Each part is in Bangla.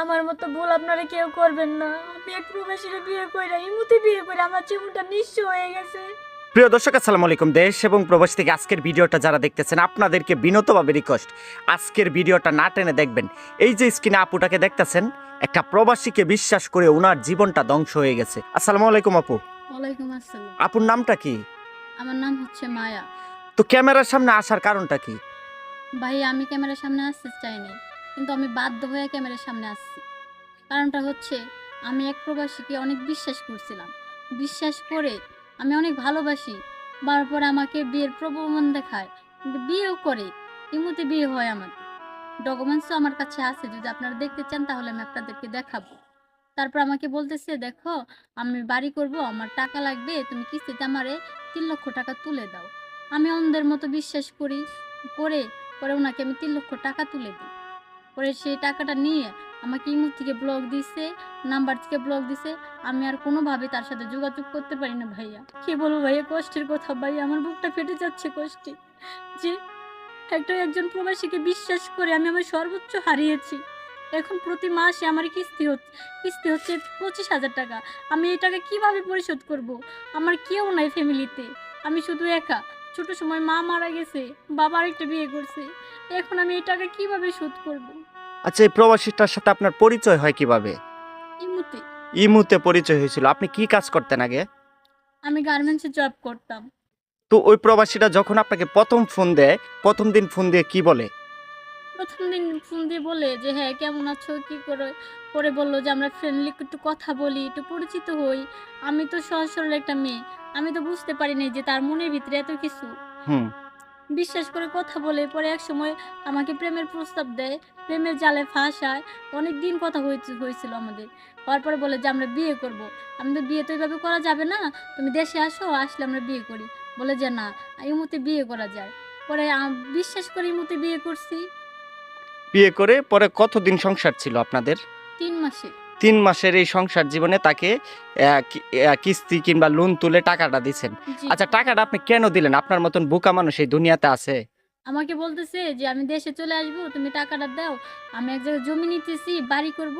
আমার মতো ভুল আপনারা কেউ করবেন না। আমি এক প্রবাসীরা বিয়ে করে ইমুতে বিয়ে করে আমার জীবনটা নিঃস্ব হয়ে গেছে। প্রিয় দর্শক আসসালামু আলাইকুম। দেশ এবং প্রবাসী থেকে আজকের ভিডিওটা যারা দেখতেছেন আপনাদেরকে বিনতভাবে রিকোয়েস্ট আজকের ভিডিওটা না টেনে দেখবেন। এই যে স্ক্রিনে আপুটাকে দেখতেছেন একটা প্রবাসীকে বিশ্বাস করে ওনার জীবনটা ধ্বংস হয়ে গেছে। আসসালামু আলাইকুম আপু। ওয়ালাইকুম আসসালাম। আপুর নামটা কি? আমার নাম হচ্ছে মায়া। তো ক্যামেরার সামনে আসার কারণটা কি? ভাই আমি ক্যামেরার সামনে আসতে চাইনি। কিন্তু আমি বাধ্য হয়ে ক্যামেরার সামনে আসছি। কারণটা হচ্ছে, আমি এক প্রবাসীকে অনেক বিশ্বাস করছিলাম। বিশ্বাস করে আমি অনেক ভালোবাসি। তারপর আমাকে বিয়ের প্রবণ দেখায়। কিন্তু বিয়েও করে। ইমুতে বিয়ে হয় আমাদের ডকুমেন্টসও আমার কাছে আছে। যদি আপনারা দেখতে চান, তাহলে আমি আপনাদেরকে দেখাবো। তারপর আমাকে বলতেছে, দেখো, আমি বাড়ি করব, আমার টাকা লাগবে, তুমি কিস্তিতে আমারে তিন লক্ষ টাকা তুলে দাও। আমি অন্ধের মতো বিশ্বাস করি, করে, পরে ওনাকে আমি তিন লক্ষ টাকা তুলে দিই। পরে সেই টাকাটা নিয়ে আমাকে ইমো থেকে ব্লক দিছে নাম্বার থেকে ব্লক দিছে। আমি আর কোনোভাবে তার সাথে যোগাযোগ করতে পারি না ভাইয়া। কি বলব ভাইয়া, কষ্টের কথা ভাইয়া, আমার বুকটা ফেটে যাচ্ছে কষ্টে। যে একটা একজন প্রবাসীকে বিশ্বাস করে আমি আমার সর্বোচ্চ হারিয়েছি। এখন প্রতি মাসে আমার কিস্তি হচ্ছে কিস্তি হচ্ছে পঁচিশ হাজার টাকা। আমি এই টাকা কীভাবে পরিশোধ করব? আমার কেউ নাই ফ্যামিলিতে আমি শুধু একা। ছোট সময় মা মারা গেছে, বাবা আরেকটা বিয়ে করছে। এখন আমি এই টাকা কীভাবে শোধ করব? আচ্ছা এই প্রবাসীটার সাথে আপনার পরিচয় হয় কীভাবে? ইমুতে। ইমুতে পরিচয় হয়েছিল। আপনি কি কাজ করতেন আগে? আমি গার্মেন্টসে জব করতাম। তো ওই প্রবাসীটা যখন আপনাকে প্রথম ফোন দেয় প্রথম দিন ফোন দিয়ে কি বলে? প্রথম দিন ফোন দিয়ে বলে যে হ্যাঁ কেমন আছো? কি করে পরে বলল যে আমরা ফ্রেন্ডলি একটু কথা বলি একটু পরিচিত হই। আমি তো সহজ সরল একটা মেয়ে। আমি তো বুঝতে পারি নাই যে তার মনের ভিতরে এত কিছু। হুম। বিশ্বাস করে কথা বলে পরে এক সময় আমাকে প্রেমের প্রস্তাব দেয় প্রেমের জালে ফাঁস ফাঁসায়। অনেক দিন কথা হয়েছে- হয়েছিল আমাদের। হওয়ার পরে বলে যে আমরা বিয়ে করব। আমাদের বিয়ে তো এইভাবে করা যাবে না। তুমি দেশে আসো আসলে আমরা বিয়ে করি। বলে যে না এই মুহূর্তে বিয়ে করা যায়। পরে বিশ্বাস করে এই মুহূর্তে বিয়ে করছি। বিয়ে করে পরে কতদিন সংসার ছিল আপনাদের? তিন মাসে। তিন মাসের এই সংসার জীবনে তাকে কিস্তি কিংবা লোন তুলে টাকাটা দিচ্ছেন আচ্ছা টাকাটা আপনি কেন দিলেন? আপনার মতন বোকা মানুষ এই দুনিয়াতে আছে। আমাকে বলতেছে যে আমি দেশে চলে আসব তুমি টাকাটা দাও। আমি এক জায়গায় জমি নিতেছি বাড়ি করব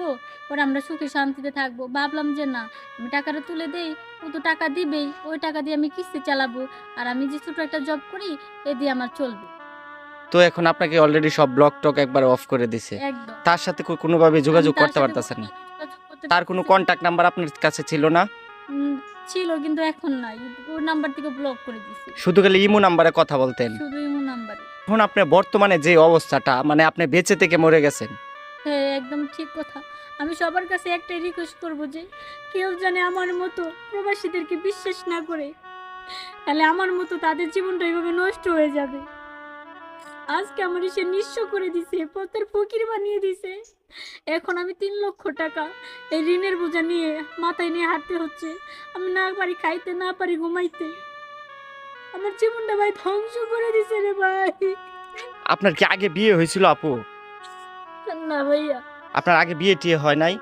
পরে আমরা সুখে শান্তিতে থাকব। ভাবলাম যে না আমি টাকাটা তুলে দেই ও তো টাকা দিবেই ওই টাকা দিয়ে আমি কিস্তি চালাবো। আর আমি যে ছোটো একটা জব করি এ দিয়ে আমার চলবে। তো এখন আপনাকে অলরেডি সব ব্লক টক একবার অফ করে দিছে। তার সাথে কোনোভাবে যোগাযোগ করতে পারতেছেন না। তার কোনো। কন্টাক্ট নাম্বার আপনার কাছে ছিল না? ছিল কিন্তু এখন নাই। ওর নাম্বার থেকে ব্লক করে দিছি। শুধু খালি ইমো নাম্বারে কথা বলতেন? শুধু ইমো নাম্বারে এখন আপনার বর্তমানে যে অবস্থাটা মানে আপনি বেঁচে থেকে মরে গেছেন। হ্যাঁ একদম ঠিক কথা। আমি সবার কাছে একটাই রিকোয়েস্ট করব যে কেউ জানে আমার মতো প্রবাসীদেরকে বিশ্বাস না করে তাহলে আমার মতো তাদের জীবনটা এইভাবে নষ্ট হয়ে যাবে। আজকে আমার সে নিঃস্ব করে দিছে পথের ফকির বানিয়ে দিছে। এখন আমি তিন লক্ষ টাকা এই ঋণের বোঝা নিয়ে মাথায় নিয়ে হাঁটতে হচ্ছে। আমি না পারি খাইতে না পারি ঘুমাইতে। আমার জীবনটা ভাই ধ্বংস করে দিছে রে ভাই। আপনার কি আগে বিয়ে হয়েছিল আপু? না ভাইয়া। আপনার আগে বিয়ে টিয়ে হয় নাই?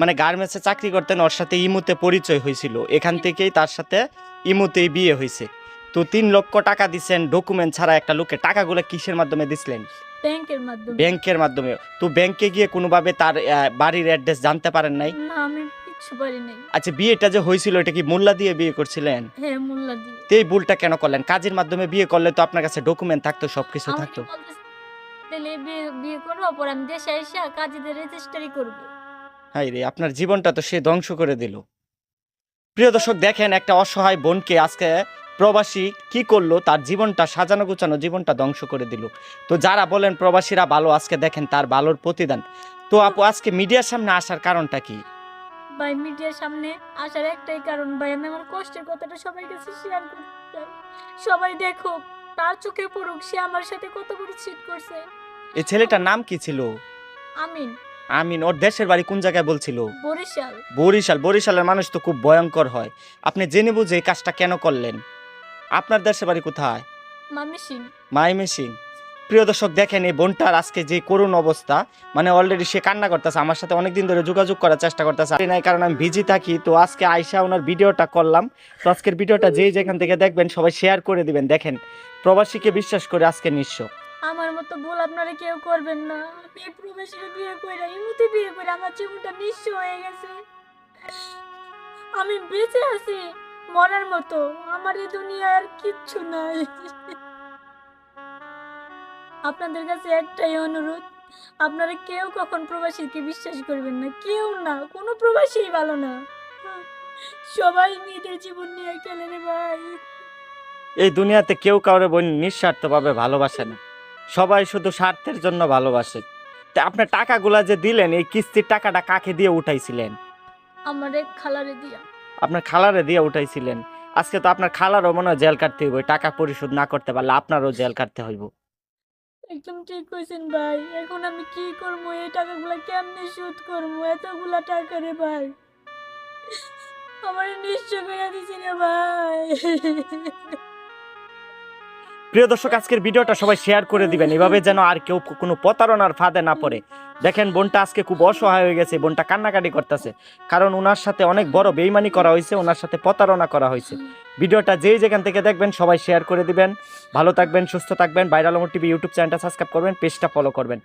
মানে গার্মেন্টসে চাকরি করতেন ওর সাথে ইমুতে পরিচয় হয়েছিল। এখান থেকেই তার সাথে ইমুতেই বিয়ে হয়েছে। তো তিন লক্ষ টাকা দিছেন ডকুমেন্ট ছাড়া একটা লোকে। টাকাগুলো কিসের মাধ্যমে দিছিলেন? ব্যাংকের মাধ্যমে। ব্যাংকের মাধ্যমে। তো ব্যাংকে গিয়ে কোনোভাবে তার বাড়ির অ্যাড্রেস জানতে পারেন নাই? না আমি কিচ্ছু পারি নাই। আচ্ছা বিয়েটা যে হয়েছিল এটা কি মোল্লা দিয়ে বিয়ে করছিলেন? হ্যাঁ মোল্লা দিয়ে। তো এই ভুলটা কেন করলেন? কাজের মাধ্যমে বিয়ে করলে তো আপনার কাছে ডকুমেন্ট থাকতো সবকিছু থাকতো। বিয়ে বিয়ে করব পরে আমি দেশে এসে কাজীদের রেজিস্টারি করব। হাই রে আপনার জীবনটা তো সে ধ্বংস করে দিল। প্রিয় দর্শক দেখেন একটা অসহায় বোনকে আজকে প্রবাসী কি করল? তার জীবনটা সাজানো গুছানো জীবনটা ধ্বংস করে দিল। তো যারা বলেন প্রবাসীরা ভালো আজকে দেখেন তার ভালোর প্রতিদান। তো আপু আজকে মিডিয়ার সামনে আসার কারণটা কি? ভাই মিডিয়ার সামনে আসার একটাই কারণ ভাই আমি আমার কষ্টের কথাটা সবার কাছে শেয়ার করতে। সবাই দেখো তার চোখে পড়ুক সে আমার সাথে কত বড় চিট করছে। এই ছেলেটার নাম কি ছিল? আমিন। আমিন ওর দেশের বাড়ি কোন জায়গায় বলছিল? বরিশাল। বরিশাল। বরিশালের মানুষ তো খুব ভয়ঙ্কর হয়। আপনি জেনে বুঝে এই কাজটা কেন করলেন? আপনার দেশের বাড়ি কোথায়? মাইমে সিং প্রিয় দর্শক দেখেন এই বোনটার আজকে যে করুণ অবস্থা মানে অলরেডি সে কান্না করতেছে আমার সাথে অনেকদিন ধরে যোগাযোগ করার চেষ্টা করতেছে। আর নাই কারণ আমি বিজি থাকি তো আজকে আয়সা ওনার ভিডিওটা করলাম। তো আজকের ভিডিওটা যেই যেখান থেকে দেখবেন সবাই শেয়ার করে দিবেন। দেখেন প্রবাসীকে বিশ্বাস করে আজকে নিঃস্ব। আমার মতো ভুল আপনারা কেউ করবেন না। আমি এই প্রবাসীকে বিয়ে করে ইমুতে বিয়ে করে আমার জীবনটা নিঃস্ব হয়ে গেছে। আমি বেঁচে আছি। মরার মতো। আমার এই দুনিয়ায় আর কিচ্ছু নাই। আপনাদের কাছে একটাই অনুরোধ আপনারা কেউ কখন প্রবাসীকে বিশ্বাস করবেন না কেউ না কোনো প্রবাসীই ভালো না। সবাই মেয়েদের জীবন নিয়ে খেলে রে ভাই। এই দুনিয়াতে কেউ কাউরে বোন নিঃস্বার্থভাবে ভালোবাসে না। সবাই শুধু স্বার্থের জন্য ভালোবাসে। তা আপনার টাকাগুলা যে দিলেন এই কিস্তির টাকাটা কাকে দিয়ে উঠাইছিলেন? আমার এক খালারে দিয়া। আপনার খালারে দিয়ে উঠাইছিলেন। আজকে তো আপনার খালারও মনে হয় জেল কাটতে হইব, টাকা পরিশোধ না করতে পারলে আপনারও জেল কাটতে হইব। একদম ঠিক কইছেন ভাই, এখন আমি কি করব, এই টাকাগুলা কেমনে শোধ করব, এতগুলা টাকা রে ভাই। আমার নিশ্চয় করে দিছি রে ভাই। প্রিয় দর্শক, আজকের ভিডিওটা সবাই শেয়ার করে দিবেন। এভাবে যেন আর কেউ কোনো প্রতারণার ফাঁদে না পড়ে। দেখেন, বোনটা আজকে খুব অসহায় হয়ে গেছে, বোনটা কান্নাকাটি করতেছে। কারণ ওনার সাথে অনেক বড় বেইমানি করা হয়েছে ওনার সাথে প্রতারণা করা হয়েছে। ভিডিওটা যেই যেখান থেকে দেখবেন, সবাই শেয়ার করে দিবেন। ভালো থাকবেন, সুস্থ থাকবেন। বাইরালমর টিভি ইউটিউব চ্যানেলটা সাবস্ক্রাইব করবেন, পেজটা ফলো করবেন।